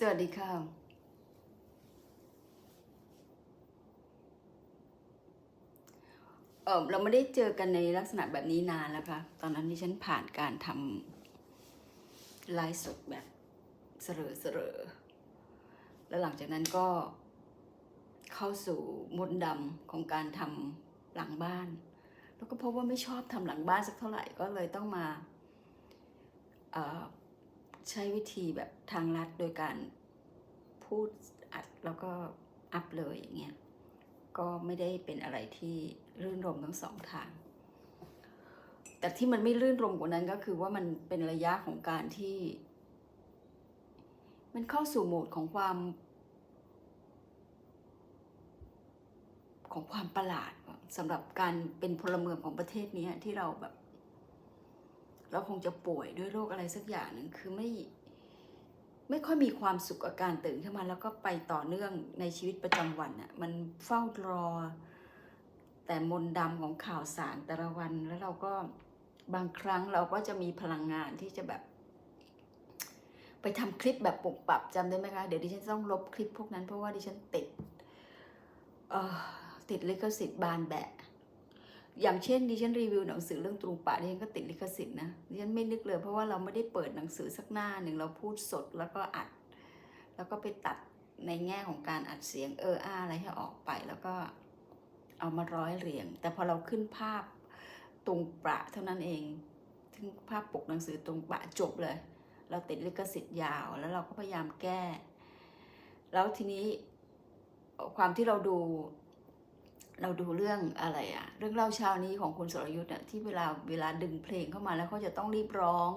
สวัสดีค่ะ เออเราไม่ได้เจอกันในลักษณะแบบนี้นานแล้วค่ะ ตอนนั้นที่ฉันผ่านการทำไลฟ์สดแบบเสรอเสรอแล้วหลังจากนั้นก็เข้าสู่มนต์ดำของการทำหลังบ้าน แล้วก็พบว่าไม่ชอบทำหลังบ้านสักเท่าไหร่ก็เลยต้องมาเอ่อ ใช้วิธีแบบทางลัดโดยการพูดอัดแล้วก็อัพเลยอย่างเงี้ย ก็ไม่ได้เป็นอะไรที่รื่นรมทั้งสองทาง แต่ที่มันไม่รื่นรมกว่านั้นก็คือว่ามันเป็นระยะของการที่ มันเข้าสู่โหมดของความ ของความประหลาดสำหรับการเป็นพลเมืองของประเทศนี้ที่เราแบบ เราคงจะป่วยด้วยโรคอะไรสักอย่างหนึ่งคือไม่ไม่ค่อยมีความสุขกับการตื่นขึ้นมาแล้วก็ไปต่อเนื่องในชีวิตประจำวันอะมันเฝ้ารอ แต่มนดำของข่าวสารแต่ละวันแล้วเราก็บางครั้งเราก็จะมีพลังงานที่จะแบบ ไปทำคลิปแบบปุบปรับจำได้ไหมคะ เดี๋ยวดิฉันต้องลบคลิปพวกนั้นเพราะว่าดิฉันติดเออติดลิขสิทธิ์บานแบะ อย่างเช่นดิฉันรีวิวหนังสือเรื่องตรุงป่าดิฉันก็ติดลิขสิทธิ์นะดิฉันไม่นึกเลย เพราะว่าเราไม่ได้เปิดหนังสือสักหน้าหนึ่งเราพูดสดแล้วก็อัด แล้วก็ไปตัดในแง่ของการอัดเสียงเอออาอะไรให้ออกไปแล้วก็เอามาร้อยเรียง แต่พอเราขึ้นภาพตรงปะเท่านั้นเองถึงภาพปกหนังสือตรงปะจบเลย เราติดลิขสิทธิ์ยาวแล้วเราก็พยายามแก้ แล้วทีนี้ความที่เราดู เราดูเรื่องอะไรอะเรื่องเล่าเช้านี้ของคุณสรยุทธ์อะที่เวลาเวลาดึงเพลงเข้ามาแล้วเขาจะต้องรีบร้อง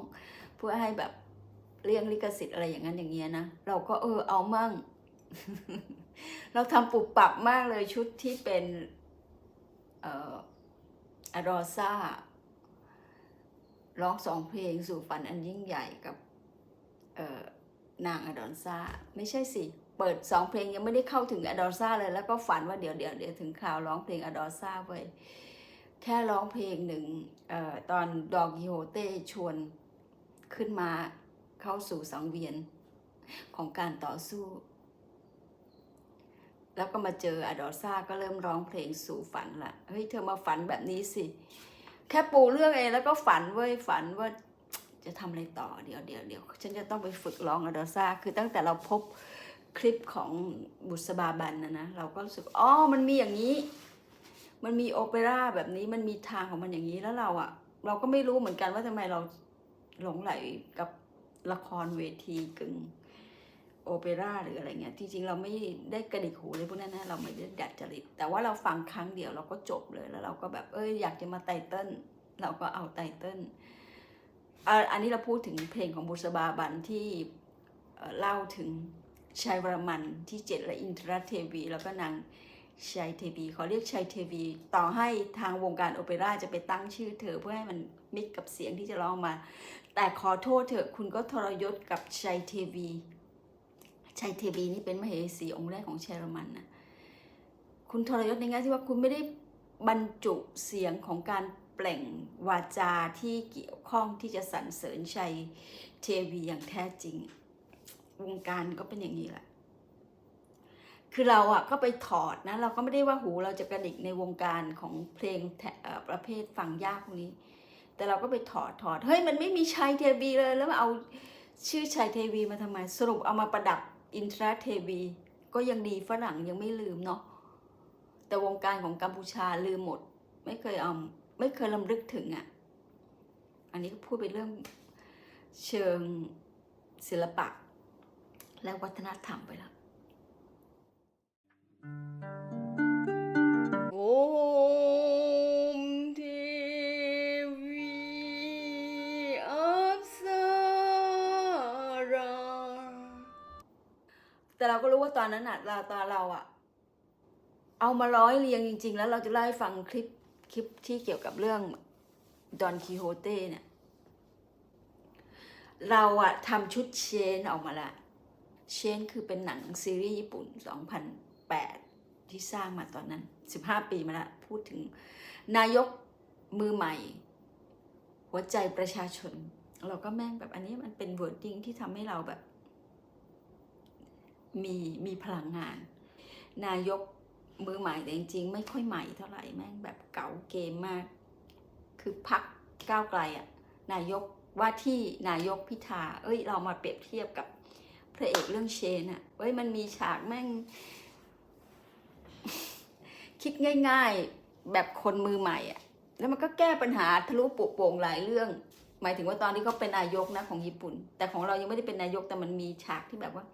เพื่อให้แบบเลี่ยงลิขสิทธิ์อะไรอย่างนั้นอย่างเงี้ยนะเราก็เออเอามั่ง เราทำปุบปรับมากเลยชุดที่เป็นเอ่ออารอซ่าร้องสองเพลงสู่ฝันอันยิ่งใหญ่กับเอ่อนางอดอนซ่าไม่ใช่สิ เปิดสองเพลงยังไม่ได้เข้าถึงอดอซ่าเลย แล้วก็ฝันว่าเดี๋ยวเดี๋ยวเดี๋ยวถึงข่าวร้องเพลงอดอซ่าไว้ยแค่ร้องเพลงหนึ่งออตอนดอกกิโฮเต้ชวนขึ้นมาเข้าสู่สังเวียนของการต่อสู้ แล้วก็มาเจออดอซ่าก็เริ่มร้องเพลงสู่ฝันละเฮ้ยเธอมาฝันแบบนี้สิ แค่ปูเรื่องเองแล้วก็ฝันเว้ยฝันว่าจะทำอะไรต่อเดี๋ยวเดี๋ยวเดี๋ยวฉันจะต้องไปฝึกร้องอดอซ่าคือตั้งแต่เราพบ คลิปของบุษบาบันนะนะเราก็รู้สึกอ๋อมันมีอย่างนี้ มันมีโอเปร่าแบบนี้มันมีทางของมันอย่างนี้แล้วเราอะเราก็ไม่รู้เหมือนกันว่าทำไมเราหลงไหลกับละครเวทีกึ่งโอเปร่าหรืออะไรเงี้ยจริงเราไม่ได้กระดิกหูเลยพวกนั้นนะเราไม่ได้ดัดจริต แต่ว่าเราฟังครั้งเดียวเราก็จบเลยแล้วเราก็แบบเอ้ยอยากจะมาไตเติ้ลเราก็เอาไตเติ้ลอันนี้เราพูดถึงเพลงของบุษบาบันที่เล่าถึง ชัยวรมันที่เจ็ดและอินทรเทวี แล้วก็นางชัยเทวีขอเรียกชัยเทวี ต่อให้ทางวงการโอเปร่าจะไปตั้งชื่อเธอเพื่อให้มันมิกกับเสียงที่จะร้องมา แต่ขอโทษเถอะคุณก็ทรยศกับชัยเทวีชัยเทวีนี่เป็นมเหสีองค์แรกของชัยรมันนะคุณทรยศในแง่ที่ว่าคุณไม่ได้บรรจุเสียงของการเปล่งวาจาที่เกี่ยวข้องที่จะสรรเสริญชัยเทวีอย่างแท้จริง วงการก็เป็นอย่างนี้แหละ คือเราอะก็ไปถอดนะ เราก็ไม่ได้ว่าหูเราจะกระดิกในวงการของเพลงประเภทฟังยากพวกนี้ แต่เราก็ไปถอดถอดเฮ้ยมันไม่มีชัยเทวีเลย แล้วมาเอาชื่อชัยเทวีมาทำไมสรุปเอามาประดับอินทราเทวีก็ยังดีฝรั่งยังไม่ลืมเนาะแต่วงการของกัมพูชาลืมหมด ไม่เคยเอาไม่เคยลำลึกถึงอะ่ะ อันนี้ก็พูดเป็นเรื่องเชิงศิลปะ และวัฒนธรรมไปแล้วโอมเทวีอัปสราแต่เราก็รู้ว่าตอนนั้นอะเราตอนเราอะเอามาร้อยเรียงจริง ๆ แล้วเราจะเล่าให้ฟังคลิปคลิปที่เกี่ยวกับเรื่องดอนคิโฮเต้เนี่ย เราอะทำชุดเชนออกมาละ เชนคือเป็นหนังซีรีส์ญี่ปุ่น 2008 ที่สร้างมาตอนนั้น 15 ปีมาละพูดถึงนายกมือใหม่ หัวใจประชาชน เราก็แม่งแบบอันนี้มันเป็นเวิร์ดดิ้งที่ทำให้เราแบบ มีมีพลังงาน นายกมือใหม่แต่จริงๆ ไม่ค่อยใหม่เท่าไหร่แม่งแบบเก่าเกมมาก คือพักก้าวไกลอะนายกว่าที่นายกพิธา เอ้ย เรามาเปรียบเทียบกับ พระเอกเรื่องเชนอะเอ้ยมันมีฉากแม่ง คิดง่าย ๆแบบคนมือใหม่อะแล้วมันก็แก้ปัญหาทะลุปุโป่งหลายเรื่อง หมายถึงว่าตอนที่เขาเป็นนายกนะของญี่ปุ่น แต่ของเรายังไม่ได้เป็นนายกแต่มันมีฉากที่แบบว่า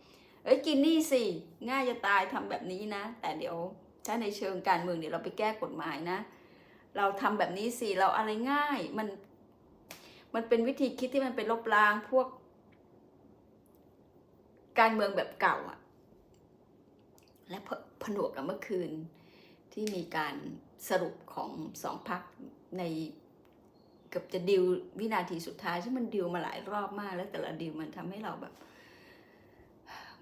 เอ้ยกินนี่สิง่ายจะตายทำแบบนี้นะ แต่เดี๋ยวถ้าในเชิงการเมืองเดี๋ยวเราไปแก้กฎหมายนะ เราทำแบบนี้สิเราอะไรง่ายมัน มันเป็นวิธีคิดที่มันเป็นลบล้างพวก การเมืองแบบเก่าอะและผนวกกับเมื่อคืนที่มีการสรุปของสองพักในเกือบจะดิววินาทีสุดท้ายซึ่มันดิวมาหลายรอบมาก แล้วแต่ละดิวมันทำให้เราแบบ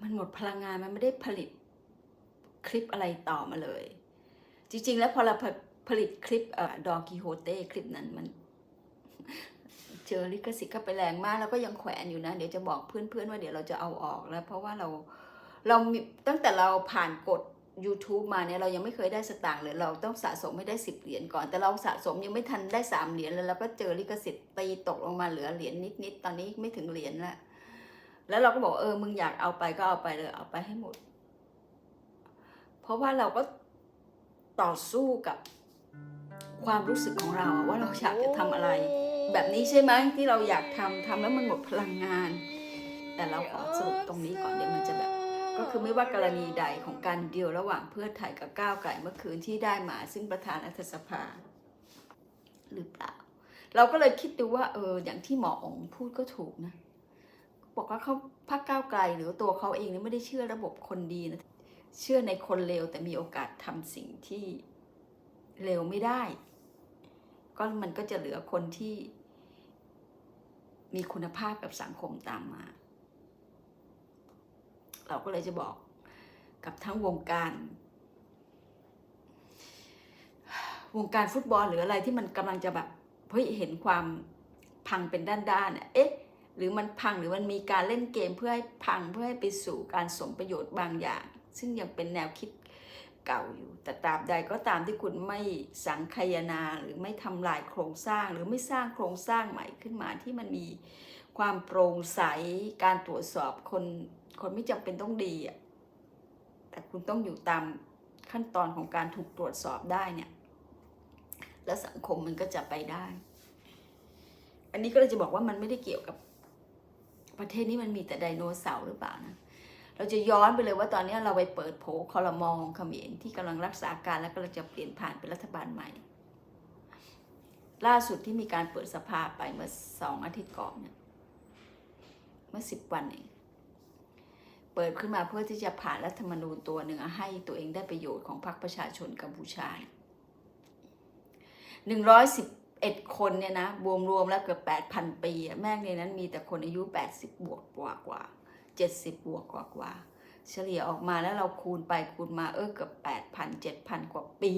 มันหมดพลังงานมันไม่ได้ผลิตคลิปอะไรต่อมาเลย จริง ๆ แล้วพอเราผลิตคลิปดอกิโฮเต้คลิปนั้นมัน เจอลิขสิทธิ์ก็ไปแรงมากแล้วก็ยังแขวนอยู่นะ เดี๋ยวจะบอกเพื่อนๆว่าเดี๋ยวเราจะเอาออกแล้ว เพราะว่าเราเรามีตั้งแต่เราผ่านกฎ YouTube มาเนี่ยเรายังไม่เคยได้สตางค์เลยเราต้องสะสมไม่ได้สิบเหรียญก่อน แต่เราสะสมยังไม่ทันได้สามเหรียญเลยแล้วก็เจอลิขสิทธิ์ตีตกลงมาเหลือเหรียญนิดๆตอนนี้ไม่ถึงเหรียญละแล้วเราก็บอกเออมึงอยากเอาไปก็เอาไปเลยเอาไปให้หมด เพราะว่าเราก็ต่อสู้กับ ความรู้สึกของเราว่าเราอยากจะทำอะไร แบบนี้ใช่ไหมที่เราอยากทำทำแล้วมันหมดพลังงาน แต่เราขอสรุปตรงนี้ก่อนเดี๋ยวมันจะแบบ ก็คือไม่ว่ากรณีใดของการเดียวระหว่างเพื่อไทยกับก้าวไกลเมื่อคืนที่ได้มา ซึ่งประธานรัฐสภา หรือเปล่า เราก็เลยคิดดูว่าเอออย่างที่หมอองพูดก็ถูกนะบอกว่าเขาพักก้าวไกลหรือตัวเขาเองเนี่ยไม่ได้เชื่อระบบคนดีนะเชื่อในคนเลวแต่มีโอกาสทำสิ่งที่ เลวไม่ได้ ก็มันก็จะเหลือคนที่มีคุณภาพกับสังคมตามมา เราก็เลยจะบอกกับทั้งวงการ วงการฟุตบอลหรืออะไรที่มันกำลังจะแบบเฮ้ยเห็นความพังเป็นด้านๆเนี่ยเอ๊ะหรือมันพังหรือมันมีการเล่นเกมเพื่อให้พังเพื่อให้ไปสู่การสมประโยชน์บางอย่าง ซึ่งยังเป็นแนวคิด เก่าอยู่ แต่ตราบใดก็ตามที่คุณไม่สังคายนาหรือไม่ทำลายโครงสร้าง หรือไม่สร้างโครงสร้างใหม่ขึ้นมาที่มันมีความโปร่งใสการตรวจสอบคนคนไม่จำเป็นต้องดีอะแต่คุณต้องอยู่ตามขั้นตอนของการถูกตรวจสอบได้เนี่ย แล้วสังคมมันก็จะไปได้ อันนี้ก็เลยจะบอกว่ามันไม่ได้เกี่ยวกับประเทศนี้มันมีแต่ไดโนเสาร์หรือเปล่านะ เราจะย้อนไปเลยว่าตอนนี้เราไปเปิดโผคอรมองเขมรที่กำลังรักษาการแล้วก็ลังจะเปลี่ยนผ่านเป็นรัฐบาลใหม่ ล่าสุดที่มีการเปิดสภาไปเมื่อสองอาทิตย์ก่อนเนี่ยเมื่อสิบวันเองเปิดขึ้นมาเพื่อที่จะผ่านรัฐธรรมนูญตัวหนึ่งให้ตัวเองได้ประโยชน์ของพรรคประชาชนกัมพูชาหนึ่งร้อยสิบเอ็ดคนเนี่ยนะรวมๆแล้วเกือบแปดพันปี แม่งในนั้นมีแต่คนอายุแปดสิบบวกกว่ากว่าา 70 บวกกว่ากว่า เฉลี่ยออกมาแล้วเราคูณไปคูณมาเออเกือบ8,000 7,000 กว่าปี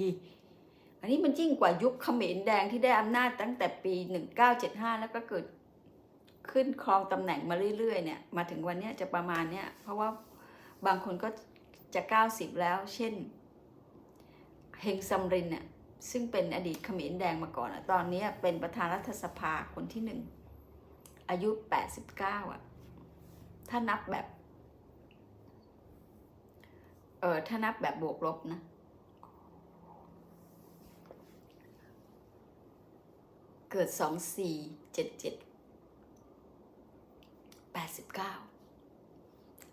อันนี้มันยิ่งกว่ายุคขมรแดงที่ได้อำนาจตั้งแต่ปี 1975 แล้วก็เกิดขึ้นครองตำแหน่งมาเรื่อยๆเนี่ยมาถึงวันนี้จะประมาณเนี้ยเพราะว่าบางคนก็จะ 90 แล้ว เช่นเฮงซัมรินเนี่ยซึ่งเป็นอดีตขมรแดงมาก่อนอะตอนนี้เป็นประธานรัฐสภาคนที่หนึ่งอายุ 89 อะ ถ้านับแบบ เออถ้านับแบบบวกลบนะเกิด2477 89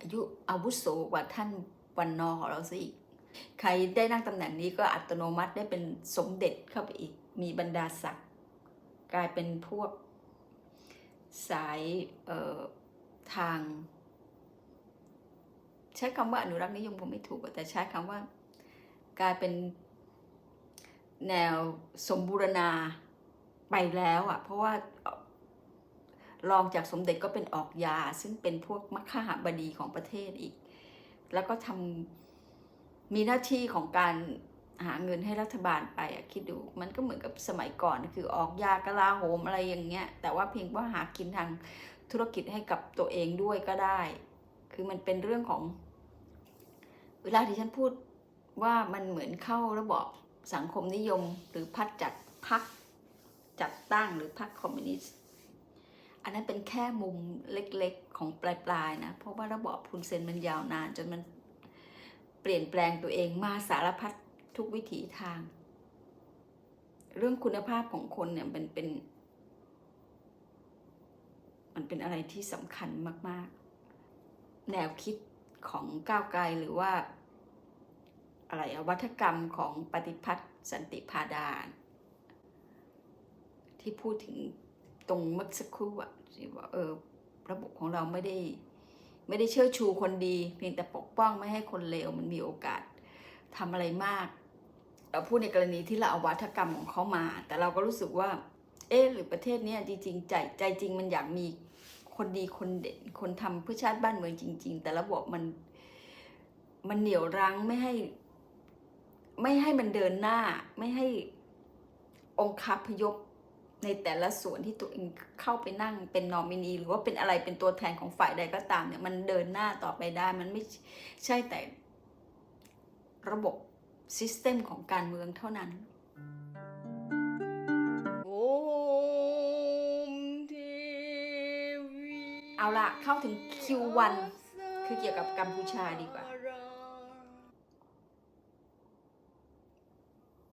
อายุอาวุโสกว่าท่านวันนอของเราซะอีก ใครได้นั่งตำแหน่งนี้ก็อัตโนมัติได้เป็นสมเด็จเข้าไปอีก มีบรรดาศักดิ์กลายเป็นพวกสายเอ่อ ทาง ใช้คำว่าอนุรักษ์นิยมคงไม่ถูก แต่ใช้คำว่ากลายเป็นแนวสมบูรณาไปแล้วอะเพราะว่ารองจากสมเด็จก็เป็นออกยา ซึ่งเป็นพวกมัคคหบดีของประเทศอีก แล้วก็ทำมีหน้าที่ของการหาเงินให้รัฐบาลไปอะคิดดูมันก็เหมือนกับสมัยก่อนคือออกยากลาโหมอะไรอย่างเงี้ยแต่ว่าเพียงว่าหากินทาง ธุรกิจให้กับตัวเองด้วยก็ได้ คือมันเป็นเรื่องของ เวลาที่ฉันพูดว่ามันเหมือนเข้าระบอบสังคมนิยม หรือพัดจัดพักจัดตั้งหรือพรรคคอมมิวนิสต์อันนั้นเป็นแค่มุมเล็กๆของปลายๆนะ เพราะว่าระบอบพุนเซนมันยาวนาน จนมันเปลี่ยนแปลงตัวเองมาสารพัดทุกวิถีทาง เรื่องคุณภาพของคนเนี่ยมันเป็น มันเป็นอะไรที่สำคัญมาก ๆ แนวคิดของก้าวไกลหรือว่า อะไรอวัฒกรรมของปฏิพัฒน์สันติพาดา ที่พูดถึงตรงเมื่อสักครู่อะที่ว่าเออระบบของเราไม่ได้ ไม่ได้เชิดชูคนดี เพียงแต่ปกป้องไม่ให้คนเลวมันมีโอกาสทำอะไรมากเราพูดในกรณีที่เราเอาวัฒกรรมของเขามา แต่เราก็รู้สึกว่า เอ๊ะหรือประเทศเนี้ยจริงๆใจใจจริงมันอยากมีคนดีคนเด่นคนทำเพื่อชาติบ้านเมืองจริง ๆ แต่ระบบมัน มันเหนี่ยวรั้งไม่ให้ ไม่ให้มันเดินหน้า ไม่ให้องค์คาพยพในแต่ละส่วนที่ตัวเองเข้าไปนั่งเป็นนอมินีหรือว่าเป็นอะไรเป็นตัวแทนของฝ่ายใดก็ตามเนี่ยมันเดินหน้าต่อไปได้มันไม่ใช่แต่ระบบซิสเต็มของการเมืองเท่านั้น เอาละเข้าถึง Q1 คือเกี่ยวกับกัมพูชาดีกว่า